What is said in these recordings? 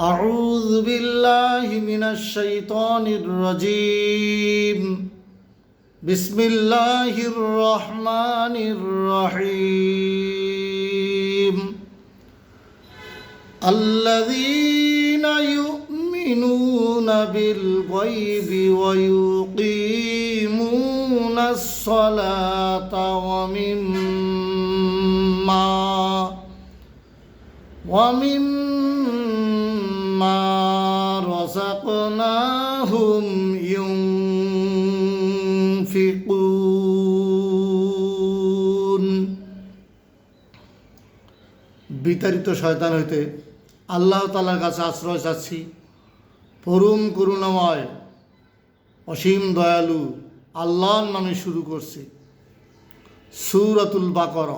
أعوذ بالله من الشيطان الرجيم بسم الله الرحمن الرحيم الذين يؤمنون بالغيب ويقيمون الصلاة ومما ومما رزقناهم ينفقون বিতাড়িত শয়তান হইতে আল্লাহ তালার কাছে আশ্রয় চাচ্ছি পরম করুণাময় অসীম দয়ালু আল্লাহর নামে শুরু করছি সুরাতুল বাকর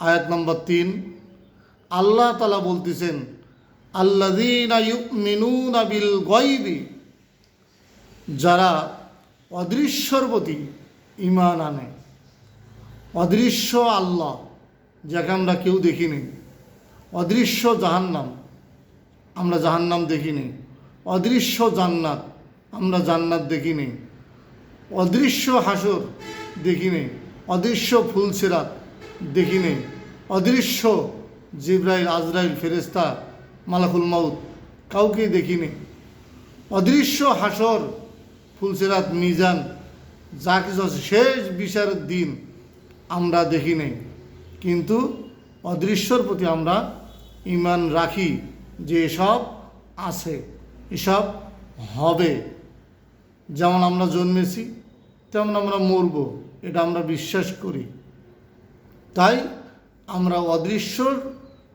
আয়াত নম্বর তিন আল্লাহ তালা বলতেছেন আল্লাদিনা ইউমিনুনা বিল গয়বি, যারা অদৃশ্যর প্রতি ইমান আনে। অদৃশ্য আল্লাহ, যাকে আমরা কেউ দেখিনি। অদৃশ্য জাহান্নাম, আমরা জাহান্নাম দেখিনি। অদৃশ্য জান্নাত, আমরা জান্নাত দেখিনি। অদৃশ্য হাসর দেখিনি। অদৃশ্য ফুলছেরাত দেখিনি। অদৃশ্য জিব্রাইল, আজরাইল ফেরেস্তা মালাকুল মাউত। কাউকে দেখিনি। অদৃশ্য হাসর, ফুলসেরাত মিজান, যা কিছু আছে, শেষ বিচারের দিন আমরা দেখি নাই। কিন্তু অদৃশ্যর প্রতি আমরা ইমান রাখি যে এসব আছে, এসব হবে। যেমন আমরা জন্মেছি, তেমন আমরা মরব, এটা আমরা বিশ্বাস করি। তাই আমরা অদৃশ্যর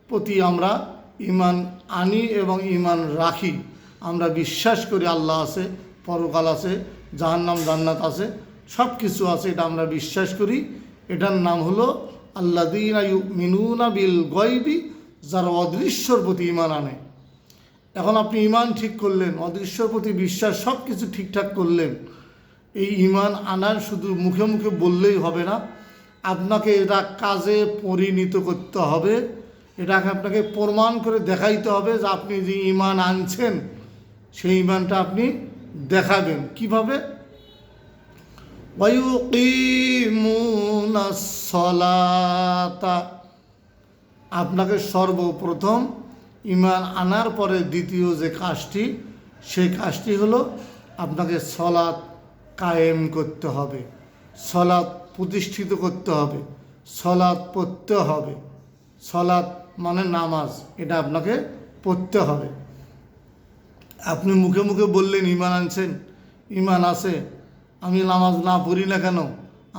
প্রতি আমরা ইমান আনি এবং ইমান রাখি। আমরা বিশ্বাস করি আল্লাহ আছে, পরকাল আছে, জাহান্নাম, জান্নাত আছে সব কিছু আছে, এটা আমরা বিশ্বাস করি। এটার নাম হলো আল্লা আল্লাদিনা মিনুনা বিল গয়বি, যারা অদৃশ্যর প্রতি ইমান আনে। এখন আপনি ইমান ঠিক করলেন, অদৃশ্যর প্রতি বিশ্বাস সব কিছু ঠিকঠাক করলেন। এই ইমান আনার শুধু মুখে মুখে বললেই হবে না, আপনাকে এটা কাজে পরিণত করতে হবে। এটাকে আপনাকে প্রমাণ করে দেখাইতে হবে যে আপনি যে ইমান আনছেন, সেই ইমানটা আপনি দেখাবেন। কীভাবে? আপনাকে সর্বপ্রথম ইমান আনার পরে দ্বিতীয় যে কাজটি, সেই কাজটি হলো আপনাকে সলাৎ কায়েম করতে হবে। সলাৎ প্রতিষ্ঠিত করতে হবে। সলাৎ পড়তে হবে। সলাৎ মানে নামাজ, এটা আপনাকে পড়তে হবে। আপনি মুখে মুখে বললেন, ইমান আনছেন, ইমান আছে, আমি নামাজ না পড়ি না কেন?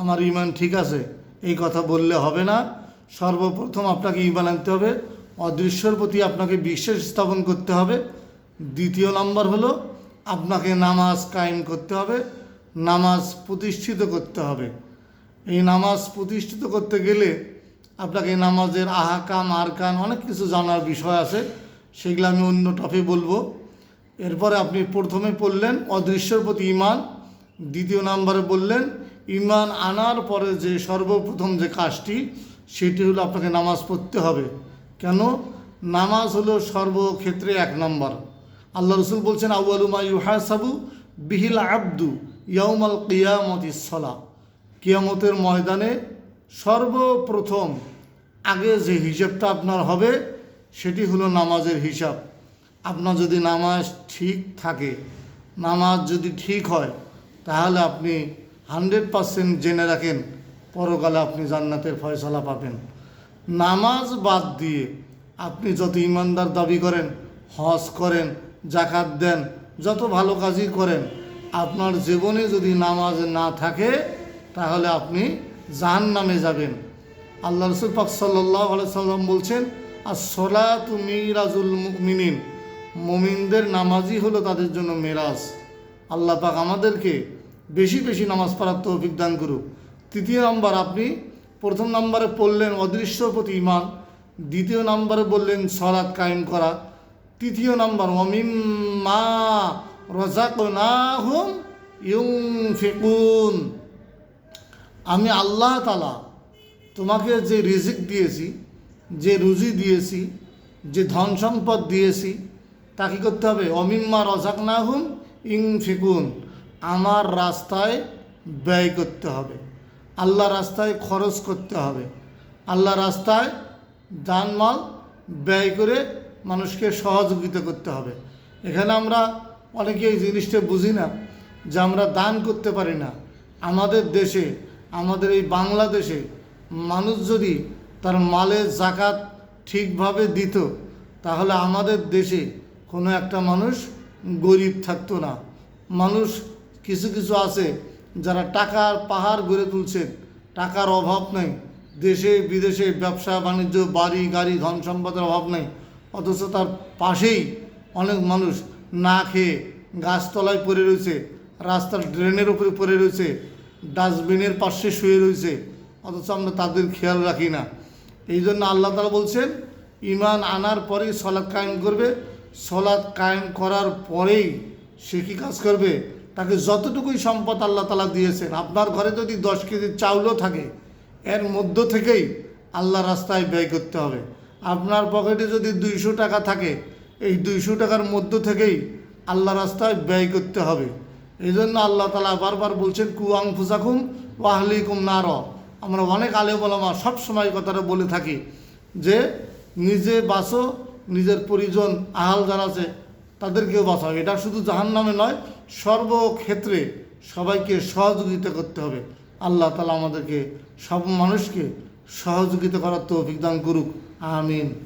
আমার ইমান ঠিক আছে। এই কথা বললে হবে না। সর্বপ্রথম আপনাকে ইমান আনতে হবে, অদৃশ্যর প্রতি আপনাকে বিশ্বাস স্থাপন করতে হবে। দ্বিতীয় নম্বর হলো, আপনাকে নামাজ কায়েম করতে হবে, নামাজ প্রতিষ্ঠিত করতে হবে। এই নামাজ প্রতিষ্ঠিত করতে গেলে আপনাকে নামাজের আহাকাম, আরকান অনেক কিছু জানার বিষয় আছে, সেগুলো আমি অন্য টপে বলব। এরপরে আপনি প্রথমে পড়লেন অদৃশ্যর প্রতি ইমান দ্বিতীয় নাম্বারে বললেন ইমান আনার পরে যে সর্বপ্রথম যে কাজটি, সেটি হলো আপনাকে নামাজ পড়তে হবে। কেন? নামাজ হলো সর্বক্ষেত্রে এক নম্বর। আল্লাহ রসুল বলছেন আউআলুমা ইউহাসাবু বিহিল আব্দু ইয়াউমাল কিয়ামতি সলা। কিয়ামতের ময়দানে সর্বপ্রথম আগে যে হিসাবটা আপনার হবে, সেটি হলো নামাজের হিসাব। আপনার যদি নামাজ ঠিক থাকে, নামাজ যদি ঠিক হয়, তাহলে আপনি হান্ড্রেড পারসেন্ট জেনে রাখেন, পরকালে আপনি জান্নাতের ফয়সলা পাবেন। নামাজ বাদ দিয়ে আপনি যত ইমানদার দাবি করেন, হজ করেন জাকাত দেন, যত ভালো কাজই করেন, আপনার জীবনে যদি নামাজ না থাকে, তাহলে আপনি জাহান নামে যাবেন। আল্লাহ রসুল পাক সাল্লাহ সাল্লাম বলছেন আর সোলা তুমি রাজুল মিনিন মমিনদের নামাজই হলো তাদের জন্য মেরাজ। আল্লাহ পাক আমাদেরকে বেশি বেশি নামাজ পড়ার তৌফিক দান করুক। তৃতীয় নম্বর, আপনি প্রথম নম্বরে পড়লেন অদৃশ্য প্রতি ইমান দ্বিতীয় নম্বরে বললেন সলাৎ কায়েম করা। তৃতীয় নম্বর অমিম মা রজাক না হুম ইউং ফেকুন আমি আল্লাহ তালা তোমাকে যে রিজিক দিয়েছি, যে রুজি দিয়েছি, যে ধন সম্পদ দিয়েছি, তা কী করতে হবে? অমিম্মা রজাক না হুম ইং ফিকুন আমার রাস্তায় ব্যয় করতে হবে। আল্লাহ রাস্তায় খরচ করতে হবে। আল্লাহ রাস্তায় জানমাল ব্যয় করে মানুষকে সহযোগিতা করতে হবে। এখানে আমরা অনেকে এই জিনিসটা বুঝি না যে আমরা দান করতে পারি না। আমাদের দেশে আমাদের এই বাংলাদেশে মানুষ যদি তার মালের জাকাত ঠিকভাবে দিত, তাহলে আমাদের দেশে কোনো একটা মানুষ গরিব থাকতো না। মানুষ কিছু কিছু আছে যারা টাকার পাহাড় গড়ে তুলছেন টাকার অভাব নেই। দেশে বিদেশে ব্যবসা, বাণিজ্য, বাড়ি, গাড়ি, ধন সম্পদের অভাব নেই। অথচ তার পাশেই অনেক মানুষ না খেয়ে গাছতলায় পড়ে রয়েছে, রাস্তার ড্রেনের উপরে পড়ে রয়েছে ডাস্টবিনের পাশে শুয়ে রয়েছে, অথচ আমরা তাদের খেয়াল রাখি না। এই জন্য আল্লাহ তালা বলছেন ইমান আনার পরেই সলাদ কায়েম করবে। সলাদ কায়েম করার পরেই সে কী কাজ করবে? তাকে যতটুকুই সম্পদ আল্লাহ তালা দিয়েছেন, আপনার ঘরে যদি দশ কেজি চাউলও থাকে, এর মধ্য থেকেই আল্লাহ রাস্তায় ব্যয় করতে হবে। আপনার পকেটে যদি দুইশো টাকা থাকে, এই দুইশো টাকার মধ্য থেকেই আল্লাহ রাস্তায় ব্যয় করতে হবে। এই জন্য আল্লাহ তালা বারবার বলছেন কুয়াং ফুসাকুম ওয়াহলিকুম নার। আমরা অনেক আলে বলামা সব সময় কথাটা বলে থাকি যে, নিজে বাঁচো, নিজের পরিজন, আহাল যারা আছে, তাদেরকেও বাঁচাও। এটা শুধু জাহান নামে নয়, সর্বক্ষেত্রে সবাইকে সহযোগিতা করতে হবে। আল্লাহ তালা আমাদেরকে, সব মানুষকে সহযোগিতা করার তো অভিজ্ঞান করুক। আমিন।